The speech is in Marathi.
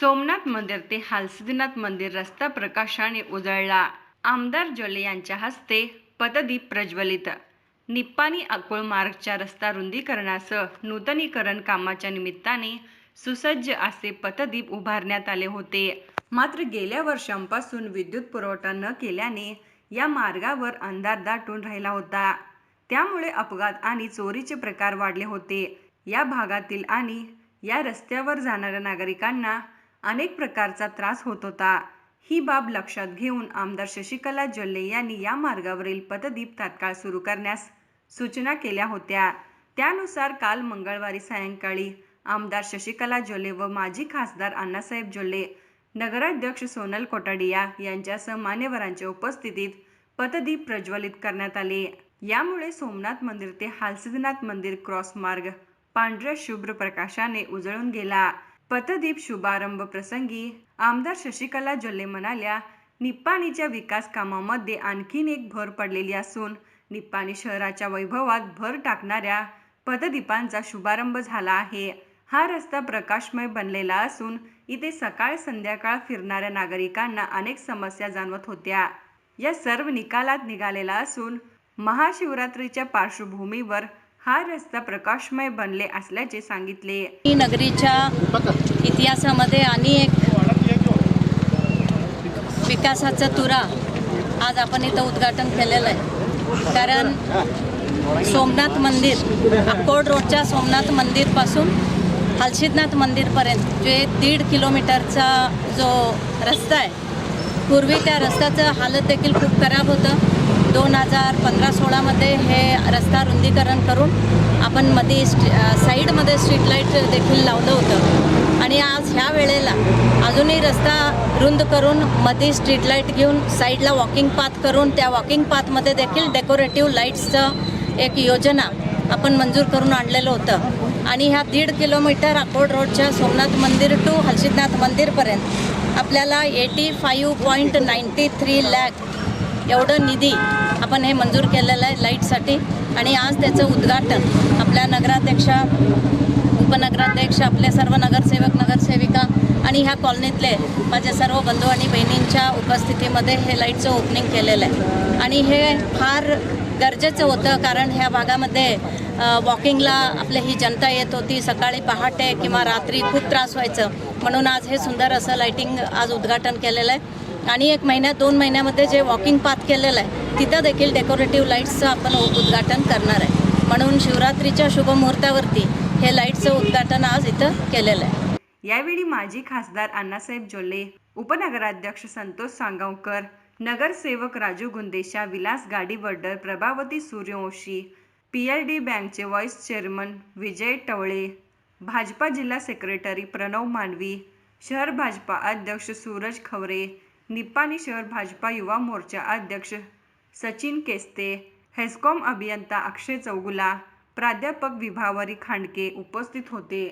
सोमनाथ मंदिर ते हालसिद्धनाथ मंदिर रस्ता प्रकाशाने उजळला. आमदार जोले यांच्या हस्ते पददीप प्रज्वलित. निप्पाणी अकोळ मार्गच्या रस्ता रुंदीकरणासह नूतनीकरण कामाच्या निमित्ताने सुसज्ज असे पथदीप उभारण्यात आले होते. मात्र गेल्या वर्षांपासून विद्युत पुरवठा न केल्याने या मार्गावर अंधार दाटून राहिला होता. त्यामुळे अपघात आणि चोरीचे प्रकार वाढले होते. या भागातील आणि या रस्त्यावर जाणाऱ्या नागरिकांना अनेक प्रकारचा त्रास होत होता. ही बाब लक्षात घेऊन आमदार शशिकला जल्ले यांनी या मार्गावरील पथदीप तात्काळ सुरू करण्यास सूचना केल्या होत्या. त्यानुसार काल मंगळवारी सायंकाळी आमदार शशिकला जोले व माजी खासदार अण्णासाहेब जोले नगराध्यक्ष सोनल कोटाडिया यांच्यासह मान्यवरांच्या उपस्थितीत पथदीप प्रज्वलित करण्यात आले. यामुळे सोमनाथ मंदिर ते हालसिद्धनाथ मंदिर क्रॉस मार्ग पांढऱ्या शुभ्र प्रकाशाने उजळून गेला. पतदीप शुभारंभ प्रसंगी आमदार शशिकला जल्ले म्हणाल्या निप्पाणीच्या विकास कामामध्ये आणखीन एक भर पडलेली असून निप्पाणी शहराच्या वैभवात भर टाकणाऱ्या पथदीपांचा शुभारंभ झाला आहे. हा रस्ता प्रकाशमय बनलेला असून इथे सकाळ संध्याकाळ फिरणाऱ्या नागरिकांना अनेक समस्या जाणवत होत्या. या सर्व निकालात निघालेला असून महाशिवरात्रीच्या पार्श्वभूमीवर हा रस्ता प्रकाशमय बनले असल्याचे सांगितले. ही नगरीच्या इतिहासामध्ये आणि एक विकासाचा तुरा आज आपण इथं उद्घाटन केलेलं आहे. कारण सोमनाथ मंदिर अक्कोड रोडच्या सोमनाथ मंदिरपासून हलशिदनाथ मंदिरपर्यंत जे दीड किलोमीटरचा जो रस्ता आहे पूर्वी त्या रस्त्याचं हालत देखील खूप खराब होतं. दोन हजार पंधरा सोळामध्ये हे रस्ता रुंदीकरण करून आपण मध्ये स्ट्री साईडमध्ये स्ट्रीट लाइट देखील लावलं होतं. आणि आज ह्या वेळेला अजूनही रस्ता रुंद करून मध्ये स्ट्रीट लाइट घेऊन साईडला वॉकिंग पाथ करून त्या वॉकिंग पाथमध्ये देखील डेकोरेटिव्ह लाईट्सचं एक योजना आपण मंजूर करून आणलेलं होतं. आणि ह्या दीड किलोमीटर अकोड रोडच्या सोमनाथ मंदिर टू हलसिद्धनाथ मंदिरपर्यंत आपल्याला eighty five point ninety three lakh एवढं निधी आपण हे मंजूर केलेलं आहे लाईटसाठी. आणि आज त्याचं उद्घाटन आपल्या नगराध्यक्षा उपनगराध्यक्ष आपले सर्व नगरसेवक नगरसेविका आणि ह्या कॉलनीतले माझे सर्व बंधू आणि बहिणींच्या उपस्थितीमध्ये हे लाईटचं ओपनिंग केलेलं आहे. आणि हे फार गरजेचं होतं कारण ह्या भागामध्ये वॉकिंगला आपली ही जनता येत होती. सकाळी पहाटे किंवा रात्री खूप त्रास व्हायचं. म्हणून आज हे सुंदर असं लाईटिंग आज उद्घाटन केलेलं आहे. आणि एक महिन्यात दोन महिन्यामध्ये जे वॉकिंग पाथ केलेलं आहे तिथं देखील डेकोरेटिव्ह लाईट्सचं आपण उद्घाटन करणार आहे. म्हणून शिवरात्रीच्या शुभमुहूर्तावरती हे लाईटचं उद्घाटन आज इथं केलेलं आहे. यावेळी माजी खासदार अण्णासाहेब जोल्ले उपनगराध्यक्ष संतोष सांगावकर नगरसेवक Raju Gundesha Vilas Gadiwardar Prabhavati Suryavanshi P L D बँकचे व्हाईस चेअरमन विजय टवळे भाजपा जिल्हा सेक्रेटरी प्रणव मांडवी शहर भाजपा अध्यक्ष सूरज खवरे निप्पाणी शहर भाजपा युवा मोर्चा अध्यक्ष सचिन केस्ते हेस्कॉम अभियंता अक्षय चौगुला प्राध्यापक विभावरी खांडके उपस्थित होते.